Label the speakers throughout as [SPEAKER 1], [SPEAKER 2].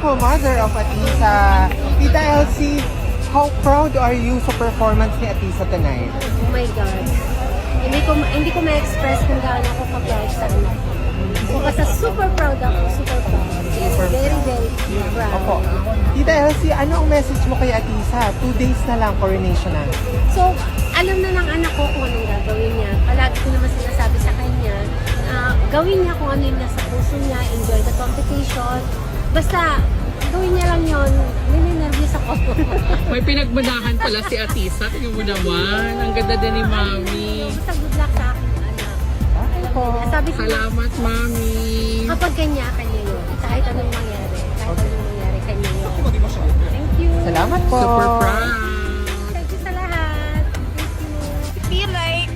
[SPEAKER 1] beautiful mother of Atisa. Tita Elsie, how proud are you sa performance ni Atisa tonight?
[SPEAKER 2] Oh my God. Hindi ko hindi ko ma-express kung gaano ako ka-proud sa anak ko. So, basta super proud ako, super proud. Yes,
[SPEAKER 1] Super
[SPEAKER 2] very, very proud.
[SPEAKER 1] Opo. Tita Elsie, ano ang message mo kay Atisa? Two days na lang coronation na.
[SPEAKER 2] So, alam na ng anak ko kung anong gagawin niya. Palagi ko naman sinasabi sa kanya, na gawin niya kung ano yung nasa puso niya, enjoy the competition. Basta, gawin niya lang yun. Nininervous ako.
[SPEAKER 3] May pinagmanahan pala si Atisa. Tingnan mo naman. Ang ganda din ni Mami.
[SPEAKER 2] Basta good luck sa akin, anak. Na, sabi ko,
[SPEAKER 3] Salamat, Mami.
[SPEAKER 2] kapag kanya, kanya yun. Kahit anong mangyari. Kahit anong mangyari, kanya yun. Thank you.
[SPEAKER 1] Salamat po.
[SPEAKER 3] Super proud.
[SPEAKER 2] Thank you sa lahat. Thank you.
[SPEAKER 4] feel like,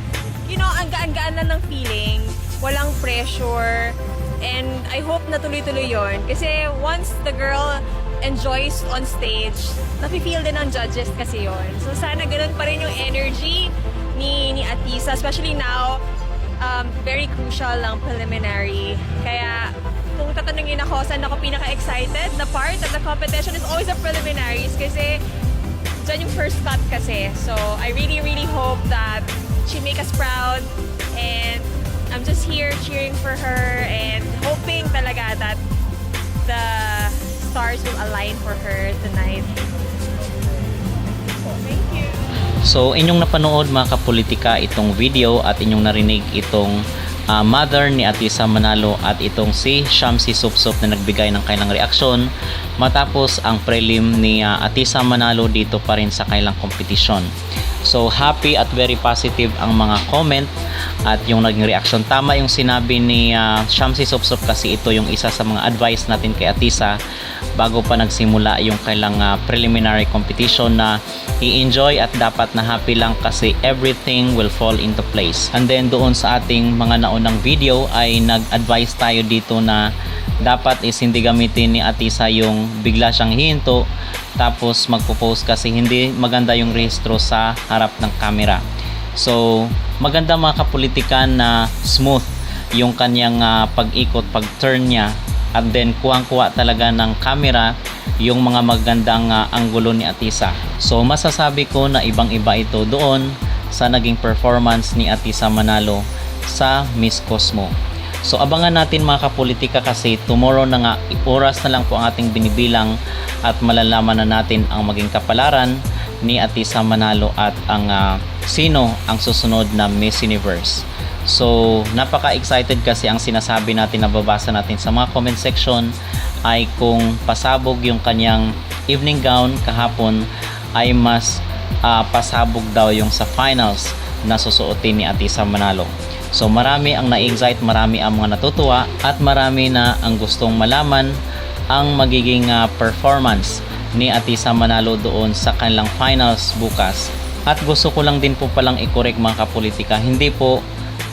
[SPEAKER 4] you know, ang gaan-gaan na ng feeling, walang pressure, and I hope na tuloy-tuloy yon Kasi once the girl enjoys on stage, nafe-feel din ng judges kasi yon So sana ganun pa rin yung energy ni, ni Atisa, especially now, um, very crucial ang preliminary. Kaya kung tatanungin ako saan ako pinaka-excited na part of the competition is always the preliminaries kasi dyan yung first cut kasi. So, I really, really hope that she make us proud and I'm just here cheering for her and talaga that the stars will align for her tonight. Thank you.
[SPEAKER 5] So inyong napanood mga kapolitika itong video at inyong narinig itong ah, mother ni Atisa Manalo at itong si Shamsi Supsup na nagbigay ng kailang reaksyon matapos ang prelim ni ah, Atisa Manalo dito pa rin sa kailang kompetisyon. So happy at very positive ang mga comment at yung naging reaction. Tama yung sinabi ni ah, Shamsi Supsup kasi ito yung isa sa mga advice natin kay Atisa bago pa nagsimula yung kailang ah, preliminary competition na i-enjoy at dapat na happy lang kasi everything will fall into place. And then doon sa ating mga naunang video ay nag-advise tayo dito na dapat is hindi gamitin ni Atisa yung bigla siyang hihinto tapos magpo-post kasi hindi maganda yung rehistro sa harap ng camera. So, maganda mga kapolitikan na smooth yung kanyang ah, pag-ikot, pag-turn niya at then kuwang-kuwa talaga ng camera yung mga magandang ah, anggulo ni Atisa. So masasabi ko na ibang-iba ito doon sa naging performance ni Atisa Manalo sa Miss Cosmo. So abangan natin mga kapolitika kasi tomorrow na nga oras na lang po ang ating binibilang at malalaman na natin ang maging kapalaran ni Atisa Manalo at ang ah, sino ang susunod na Miss Universe. So, napaka-excited kasi ang sinasabi natin na babasa natin sa mga comment section ay kung pasabog yung kanyang evening gown kahapon ay mas ah, pasabog daw yung sa finals na susuotin ni Atisa Manalo. So marami ang na-excite, marami ang mga natutuwa at marami na ang gustong malaman ang magiging ah, performance ni Atisa Manalo doon sa kanilang finals bukas. At gusto ko lang din po palang i-correct mga kapolitika, hindi po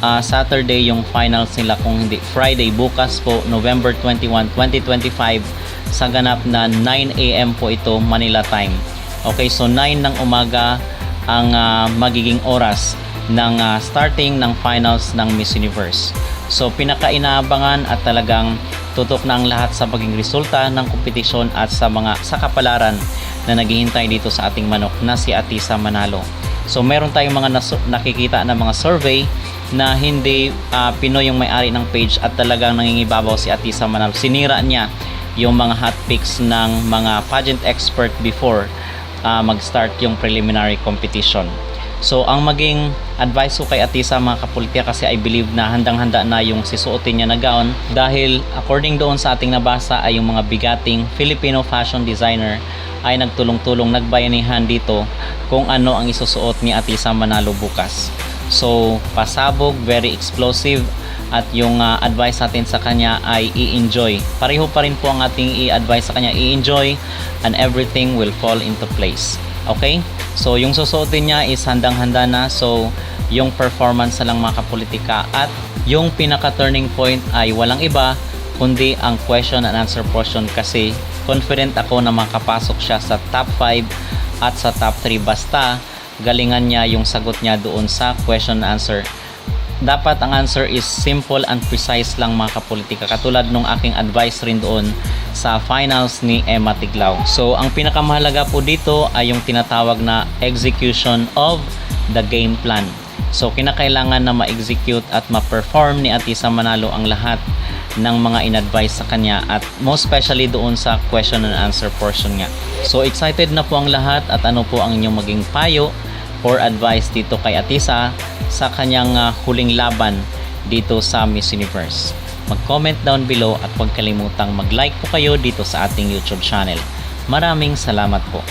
[SPEAKER 5] ah, Saturday yung finals nila kung hindi Friday bukas po November 21, 2025 sa ganap na 9 a.m. po ito Manila time. Okay, so 9 ng umaga ang ah, magiging oras ng ah, starting ng finals ng Miss Universe. So pinakainaabangan at talagang tutok na ang lahat sa maging resulta ng kompetisyon at sa mga sa kapalaran na naghihintay dito sa ating manok na si Atisa Manalo. So meron tayong mga nasu- nakikita na mga survey na hindi ah, Pinoy yung may-ari ng page at talagang nangingibabaw si Atisa Manalo. Sinira niya yung mga hot picks ng mga pageant expert before ah, mag-start yung preliminary competition. So, ang maging advice ko kay Atisa mga kapulitika kasi I believe na handang-handa na yung sisuotin niya na gown dahil according doon sa ating nabasa ay yung mga bigating Filipino fashion designer ay nagtulong-tulong nagbayanihan dito kung ano ang isusuot ni Atisa Manalo bukas. So, pasabog, very explosive at yung ah, advice natin sa kanya ay i-enjoy. Pareho pa rin po ang ating i-advise sa kanya, i-enjoy and everything will fall into place. Okay? So, yung susuotin niya is handang-handa na. So, yung performance na lang mga kapolitika at yung pinaka-turning point ay walang iba kundi ang question and answer portion kasi confident ako na makapasok siya sa top 5 at sa top 3 basta galingan niya yung sagot niya doon sa question and answer dapat ang answer is simple and precise lang mga kapolitika. Katulad nung aking advice rin doon sa finals ni Emma Tiglao. So, ang pinakamahalaga po dito ay yung tinatawag na execution of the game plan. So, kinakailangan na ma-execute at ma-perform ni Atisa Manalo ang lahat ng mga in-advise sa kanya at most especially doon sa question and answer portion nga. So, excited na po ang lahat at ano po ang inyong maging payo or advice dito kay Atisa sa kanyang ah, huling laban dito sa Miss Universe. Mag-comment down below at huwag kalimutang mag-like po kayo dito sa ating YouTube channel. Maraming salamat po.